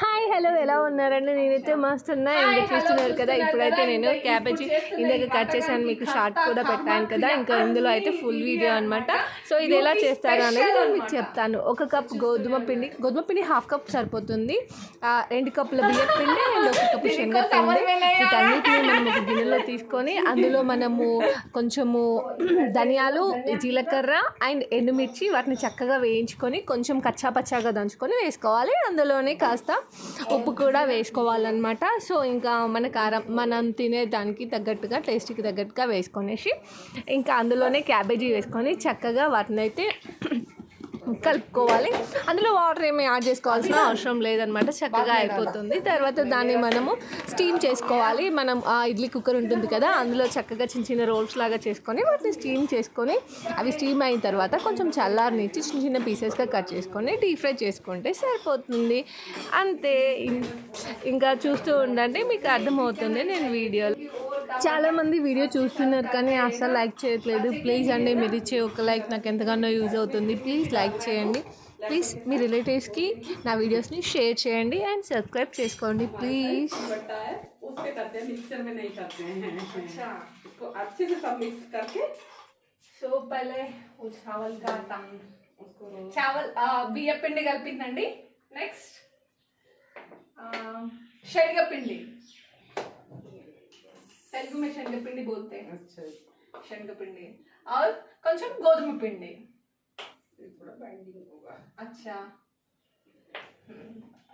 Ha! Hello ఎలా ఉన్నారండి? నేనైతే మస్తు ఉన్నా. ఇంకా చూస్తున్నారు కదా. ఇప్పుడైతే నేను క్యాబేజీ ఇందాక కట్ చేశాను మీకు షార్ట్ కూడా పెట్టాను కదా. ఇంకా ఇందులో అయితే ఫుల్ వీడియో అన్నమాట. సో ఇది ఎలా చేస్తారు అనేది నేను మీకు చెప్తాను. ఒక కప్ గోధుమ పిండి గోధుమ పిండి హాఫ్ కప్ సరిపోతుంది. రెండు కప్పుల బియ్యం పిండి అండ్ ఒక కప్పు శనగపిండి వీటన్నిటిని మనం ఒక గిన్నెలో తీసుకొని అందులో మనము కొంచెము ధనియాలు జీలకర్ర అండ్ ఎండుమిర్చి వాటిని చక్కగా వేయించుకొని కొంచెం కచ్చా పచ్చాగా దంచుకొని వేసుకోవాలి. అందులోనే కాస్త ఉప్పు కూడా వేసుకోవాలన్నమాట. సో ఇంకా మన కారం మనం తినే దానికి తగ్గట్టుగా టేస్ట్కి తగ్గట్టుగా వేసుకొనేసి ఇంకా అందులోనే క్యాబేజీ వేసుకొని చక్కగా వాటిని అయితే కలుపుకోవాలి. అందులో వాటర్ ఏమి యాడ్ చేసుకోవాల్సిన అవసరం లేదనమాట చక్కగా అయిపోతుంది. తర్వాత దాన్ని మనము స్టీమ్ చేసుకోవాలి. మనం ఆ ఇడ్లీ కుక్కర్ ఉంటుంది కదా అందులో చక్కగా చిన్న చిన్న రోల్స్ లాగా చేసుకొని వాటిని స్టీమ్ చేసుకొని అవి స్టీమ్ అయిన తర్వాత కొంచెం చల్లారనిచ్చి చిన్న చిన్న పీసెస్గా కట్ చేసుకొని డీప్ ఫ్రై చేసుకుంటే సరిపోతుంది. అంతే. ఇంకా చూస్తూ ఉండండి మీకు అర్థమవుతుంది నేను వీడియోలో. చాలామంది వీడియో చూస్తున్నారు కానీ అస్సలు లైక్ చేయట్లేదు. ప్లీజ్ అండి మీరు ఇచ్చే ఒక లైక్ నాకు ఎంతగానో యూజ్ అవుతుంది. ప్లీజ్ లైక్ చేయండి. ప్లీజ్ మీ రిలేటివ్స్కి నా వీడియోస్ని షేర్ చేయండి అండ్ సబ్స్క్రైబ్ చేసుకోండి. ప్లీజ్ చావల్ చావల్ బియ్య పిండి కలిపిందండి. నెక్స్ట్ తెలుగు में శనగపిండి बोलते हैं अच्छा శనగపిండి और కొంచెం గోధుమ పిండి ये थोड़ा बाइंडिंग होगा अच्छा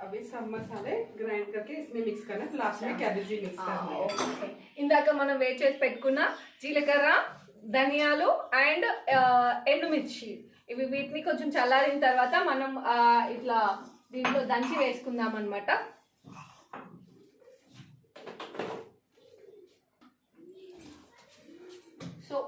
अभी सब मसाले ग्राइंड करके इसमें मिक्स करना है लास्ट में कैबेज भी मिक्स करना है ఓకే. ఇందాక మనం వేట్ చేసి పెట్టుకున్న జీలకర్ర ధనియాలు అండ్ ఎండుమిర్చి ఇవి వీటిని కొంచెం చల్లారిన తర్వాత మనం ఆ, ఇట్లా దీంట్లో దంచి వేసుకుందాం అనమాట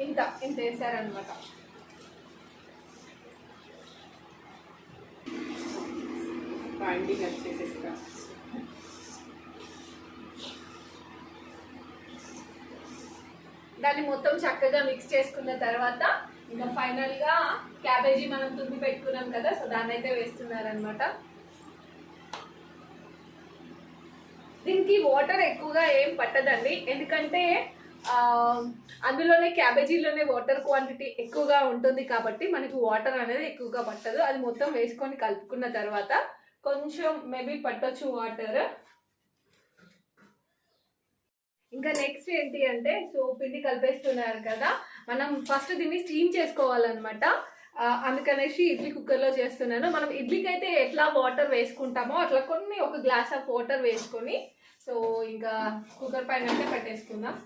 ఇంత ఇంత వేసారనమాట దాన్ని మొత్తం చక్కగా మిక్స్ చేసుకున్న తర్వాత ఇంకా ఫైనల్గా క్యాబేజీ మనం తుంది పెట్టుకున్నాం కదా సో దాన్ని అయితే వేస్తున్నారనమాట దీనికి వాటర్ ఎక్కువగా ఏం పట్టదండి. ఎందుకంటే అందులోనే క్యాబేజీలోనే వాటర్ క్వాంటిటీ ఎక్కువగా ఉంటుంది కాబట్టి మనకి వాటర్ అనేది ఎక్కువగా పట్టదు. అది మొత్తం వేసుకొని కలుపుకున్న తర్వాత కొంచెం మేబీ పట్టొచ్చు వాటర్. ఇంకా నెక్స్ట్ ఏంటి అంటే సో పిండి కలిపేస్తున్నారు కదా మనం ఫస్ట్ దీన్ని స్టీమ్ చేసుకోవాలన్నమాట. అందుకనేసి ఇడ్లీ కుక్కర్లో చేస్తున్నాను. మనం ఇడ్లీకి అయితే ఎట్లా వాటర్ వేసుకుంటామో అట్లా కొన్ని ఒక గ్లాస్ ఆఫ్ వాటర్ వేసుకొని సో ఇంకా కుక్కర్ పైన అయితే పెట్టేసుకుందాం.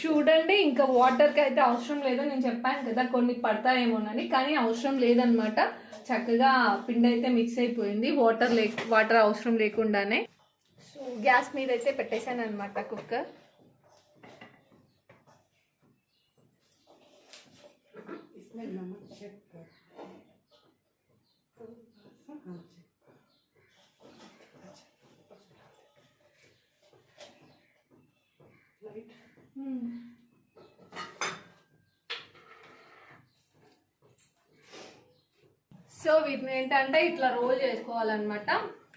చూడండి ఇంకా వాటర్కి అయితే అవసరం లేదు నేను చెప్పాను కదా కొన్ని పడతాయేమోనని కానీ అవసరం లేదనమాట చక్కగా పిండి అయితే మిక్స్ అయిపోయింది వాటర్ లే వాటర్ అవసరం లేకుండానే. సో గ్యాస్ మీద అయితే పెట్టేశాను అనమాట కుక్కర్ లైట్. సో వీటిని ఏంటంటే ఇట్లా రోల్ చేసుకోవాలన్నమాట.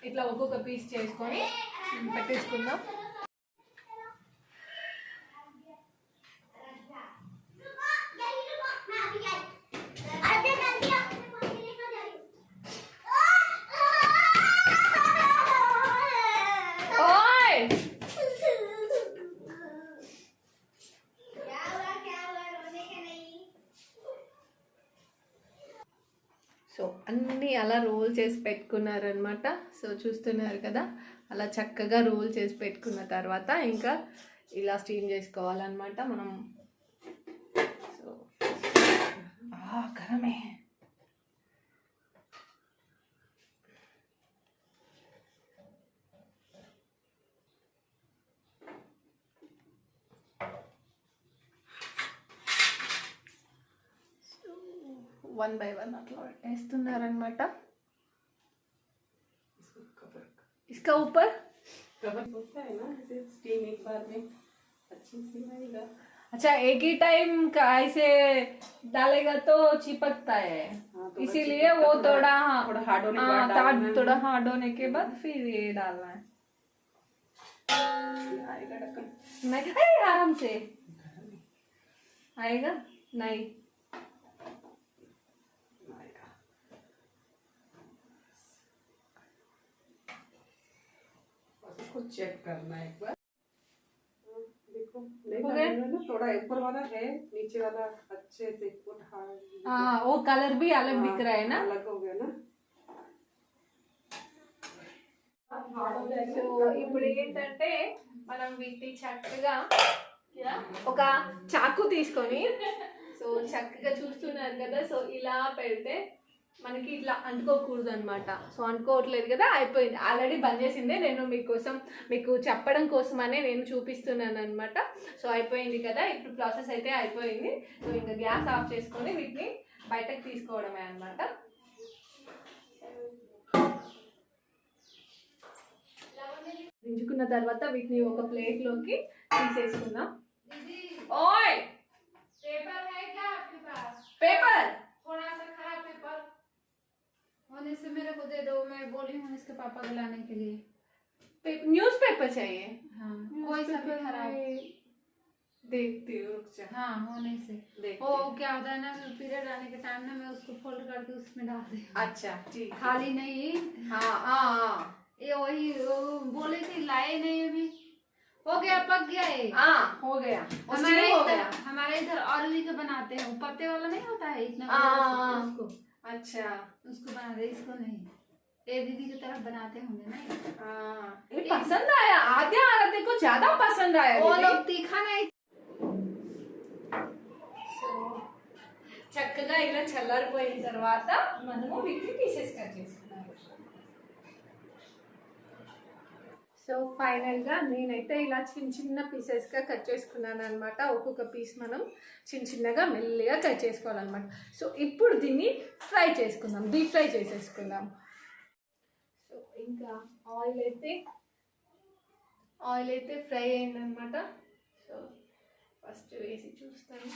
ఇట్లా ఒక్కొక్క పీస్ చేసుకొని పెట్టేసుకుందాం ఓయ్ సో అన్నీ అలా రోల్ చేసి పెట్టుకున్నారనమాట సో చూస్తున్నారు కదా అలా చక్కగా రోల్ చేసి పెట్టుకున్న తర్వాత ఇంకా ఇలా స్టీమ్ చేసుకోవాలన్నమాట మనం. సో కరమే వన్ బై వన్ అట్లా వేస్తున్నారనమాట इसको कवर ఇసుక ऊपर कवर होता है ना जैसे स्टीम एक बार में अच्छी सी आएगा अच्छा एक ही टाइम का ऐसे डालेगा तो चिपकता है हाँ, थोड़ा इसीलिए चिपकता, वो थोड़ा- थोड़ा थोड़ा hard होने के हाँ, बाद ता- डालना है। थोड़ा हार्ड होने के बाद फिर ये डालना है ये आएगा ढक्कन नहीं अरे आराम से आएगा नहीं बस इसको चेक करना है एक बार हाँ, देखो नहीं हो डालना गया? है ना थोड़ा ऊपर वाला है नीचे वाला अच्छे से उठा हाँ वो कलर भी अलग दिख रहा है ना अलग हो गया ना సో ఇప్పుడు ఏంటంటే మనం వీటిని చక్కగా ఒక చాకు తీసుకొని సో చక్కగా చూస్తున్నారు కదా సో ఇలా పెడితే మనకి ఇట్లా అంటుకోకూడదు అనమాట సో అంటుకోవట్లేదు కదా అయిపోయింది ఆల్రెడీ బంద్ చేసిందే నేను మీకోసం మీకు చెప్పడం కోసమనే నేను చూపిస్తున్నాను అనమాట సో అయిపోయింది కదా ఇప్పుడు ప్రాసెస్ అయితే అయిపోయింది సో ఇంకా గ్యాస్ ఆఫ్ చేసుకొని వీటిని బయటకు తీసుకోవడమే అనమాట దించుకున్న తర్వాత వీటిని ఒక ప్లేట్లోకి తీసేసుకుందాం ఓయ్ पेपर है क्या आपके पास बोली हूँ इसके पापा को लाने के लिए। न्यूज़ पेपर चाहिए? हाँ कोई सा भी खराब। देखती हूँ हाँ होने से। वो क्या होता है ना पीरियड आने के टाइम ना मैं उसको फोल्ड करके उसमें डाल दी अच्छा ठीक खाली नहीं। हाँ हाँ हाँ। ये वही बोली थी लाए नहीं अभी। हो गया पक गया ये। हाँ। हो गया। हमारे इधर हमारे इधर अरवी का बनाते हैं। पत्ते वाला नहीं होता है इतना हाँ, हाँ। उसको। अच्छा। उसको बनाते हैं, इसको नहीं। ये दीदी की तरफ बनाते होंगे ना ये। हाँ ये पसंद आया आद्या आराध्य को ज्यादा पसंद आया वो दीदी। लोग तीखा नहीं సో చక్కగా ఇలా చల్లారిపోయిన తర్వాత మనము వీటిని పీసెస్ కట్ చేసుకున్నాము సో ఫైనల్గా నేనైతే ఇలా చిన్న చిన్న పీసెస్గా కట్ చేసుకున్నాను అనమాట ఒక్కొక్క పీస్ మనం చిన్న చిన్నగా మెల్లిగా కట్ చేసుకోవాలన్నమాట సో ఇప్పుడు దీన్ని ఫ్రై చేసుకుందాం డీప్ ఫ్రై చేసేసుకుందాం సో ఇంకా ఆయిల్ అయితే ఆయిల్ అయితే ఫ్రై అయిందనమాట సో ఫస్ట్ వేసి చూస్తాను.